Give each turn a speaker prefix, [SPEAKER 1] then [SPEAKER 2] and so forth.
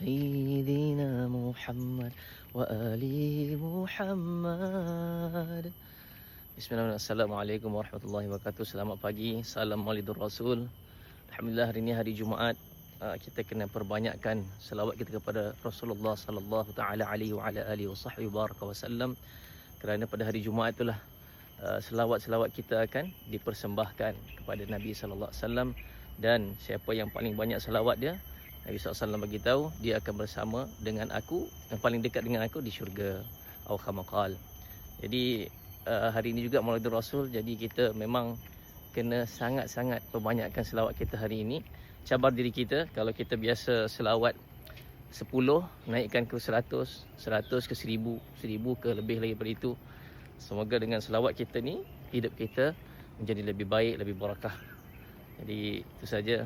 [SPEAKER 1] سيدنا محمد وآل محمد Bismillahirrahmanirrahim. Assalamualaikum warahmatullahi wabarakatuh. Selamat pagi. Salam Maulidur Rasul. Alhamdulillah hari ini hari Jumaat. Uh, kita kena perbanyakkan selawat kita kepada Rasulullah sallallahu taala alaihi wa ala alihi wasahbihi baraka wasallam. Kerana pada hari Jumaat itulah uh, selawat-selawat kita akan dipersembahkan kepada Nabi sallallahu alaihi wasallam dan siapa yang paling banyak selawat dia Nabi SAW bagi tahu dia akan bersama dengan aku yang paling dekat dengan aku di syurga au khamaqal. Jadi uh, hari ini juga Maulid Rasul jadi kita memang kena sangat-sangat perbanyakkan selawat kita hari ini. Cabar diri kita kalau kita biasa selawat 10 naikkan ke 100, 100 ke 1000, 1000 ke lebih lagi daripada itu. Semoga dengan selawat kita ni hidup kita menjadi lebih baik, lebih barakah. Jadi itu saja.